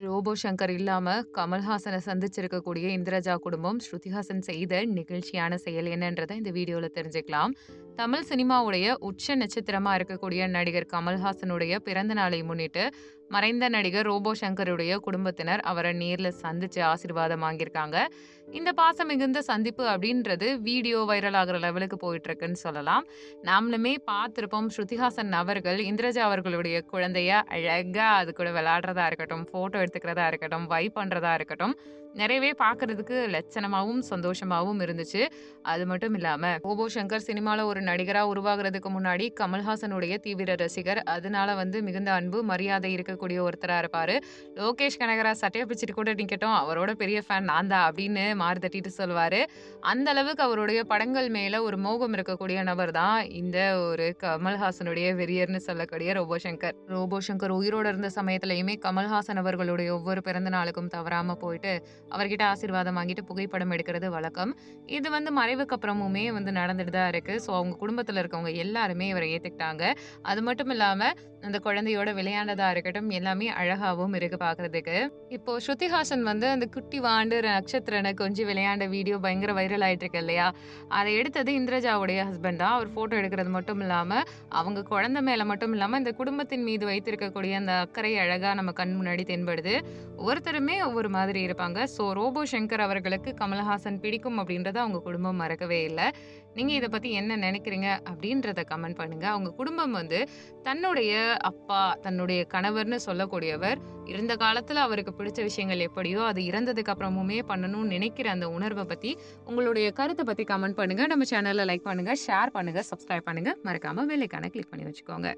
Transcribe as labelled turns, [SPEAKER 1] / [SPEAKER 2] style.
[SPEAKER 1] Robot Shankar இல்லாம கமல்ஹாசனை சந்திச்சிருக்கக்கூடிய இந்திரஜா குடும்பம் ஸ்ருதிஹாசன் செய்த நிகழ்ச்சியான செயல் என்னன்றதை இந்த வீடியோல தெரிஞ்சுக்கலாம். தமிழ் சினிமாவுடைய உச்ச நட்சத்திரமா இருக்கக்கூடிய நடிகர் கமல்ஹாசனுடைய பிறந்த நாளை முன்னிட்டு, மறைந்த நடிகர் ரோபோ சங்கருடைய குடும்பத்தினர் அவரை நேரில் சந்திச்சு ஆசீர்வாதம் வாங்கியிருக்காங்க. இந்த பாசம் மிகுந்த சந்திப்பு அப்படின்றது வீடியோ வைரல் ஆகிற லெவலுக்கு போயிட்டு இருக்குன்னு சொல்லலாம். நாமளுமே பார்த்திருப்போம் ஸ்ருதிஹாசன் அவர்கள் இந்திரஜா அவர்களுடைய குழந்தைய அழகா அது கூட விளையாடுறதா இருக்கட்டும், ஃபோட்டோ எடுத்துக்கிறதா இருக்கட்டும், வைப் பண்றதா இருக்கட்டும், நிறையவே பார்க்கறதுக்கு லட்சணமாகவும் சந்தோஷமாகவும் இருந்துச்சு. அது மட்டும் இல்லாம ரோபோ சங்கர் சினிமாவில் ஒரு நடிகரா உருவாகுறதுக்கு முன்னாடி கமல்ஹாசனுடைய தீவிர ரசிகர். அதனால வந்து மிகுந்த அன்பு, மரியாதை இருக்கக்கூடிய ஒருத்தரா இருப்பாரு. லோகேஷ் கனகராஜ் சட்டையை பிடிச்சிட்டு கூட நிக்கட்டும், அவரோட பெரிய ஃபேன் நான் தான் அப்படின்னு மாறு தட்டிட்டு சொல்லுவாரு. அந்த அளவுக்கு அவருடைய படங்கள் மேல ஒரு மோகம் இருக்கக்கூடிய நபர் தான் இந்த ஒரு கமல்ஹாசனுடைய வெறியர்னு சொல்லக்கூடிய ரோபோ சங்கர். ரோபோ சங்கர் உயிரோட இருந்த சமயத்துலையுமே கமல்ஹாசன் அவர்களுடைய ஒவ்வொரு பிறந்த நாளுக்கும் தவறாம போயிட்டு, அவர்கிட்ட ஆசீர்வாதம் வாங்கிட்டு புகைப்படம் எடுக்கிறது வழக்கம். இது வந்து மறைவுக்கு அப்புறமுமே வந்து நடந்துட்டு தான் இருக்கு. ஸோ அவங்க குடும்பத்தில் இருக்கவங்க எல்லாருமே இவரை ஏற்றுக்கிட்டாங்க அது மட்டும் இல்லாமல் அந்த குழந்தையோட விளையாண்டதாக இருக்கட்டும், எல்லாமே அழகாகவும் இருக்குது பார்க்கறதுக்கு. இப்போ ஸ்ருதிஹாசன் வந்து அந்த குட்டி வாண்டு நட்சத்திரனை கொஞ்சம் விளையாண்ட வீடியோ பயங்கர வைரல் ஆயிட்டு இருக்கு இல்லையா? அதை எடுத்தது இந்திரஜாவுடைய ஹஸ்பண்ட் தான். அவர் ஃபோட்டோ எடுக்கிறது மட்டும் இல்லாமல் அவங்க குழந்தை மேலே மட்டும் இல்லாமல் இந்த குடும்பத்தின் மீது வைத்திருக்கக்கூடிய அந்த அக்கறை அழகாக நம்ம கண் முன்னாடி தென்படுது. ஒவ்வொருத்தருமே ஒவ்வொரு மாதிரி இருப்பாங்க. ஸோ ரோபோ சங்கர் அவர்களுக்கு கமல்ஹாசன் பிடிக்கும் அப்படின்றத அவங்க குடும்பம் மறக்கவே இல்லை நீங்கள் இதை பற்றி என்ன நினைக்கிறீங்க? அப்படின்றத கமெண்ட் பண்ணுங்க. அவங்க குடும்பம் வந்து தன்னுடைய அப்பா, தன்னுடைய கணவர்னு சொல்லக்கூடியவர், இருந்த காலத்துல அவருக்கு பிடிச்ச விஷயங்கள் எப்படியோ, அது இறந்ததுக்கு அப்புறமுமே பண்ணணும்னு நினைக்கிற அந்த உணர்வை பத்தி, உங்களுடைய கருத்தை பத்தி கமெண்ட் பண்ணுங்க. நம்ம சேனல்ல லைக் பண்ணுங்க, ஷேர் பண்ணுங்க, சப்ஸ்கிரைப் பண்ணுங்க. மறக்காம வேலைக்கான கிளிக் பண்ணி வச்சுக்கோங்க.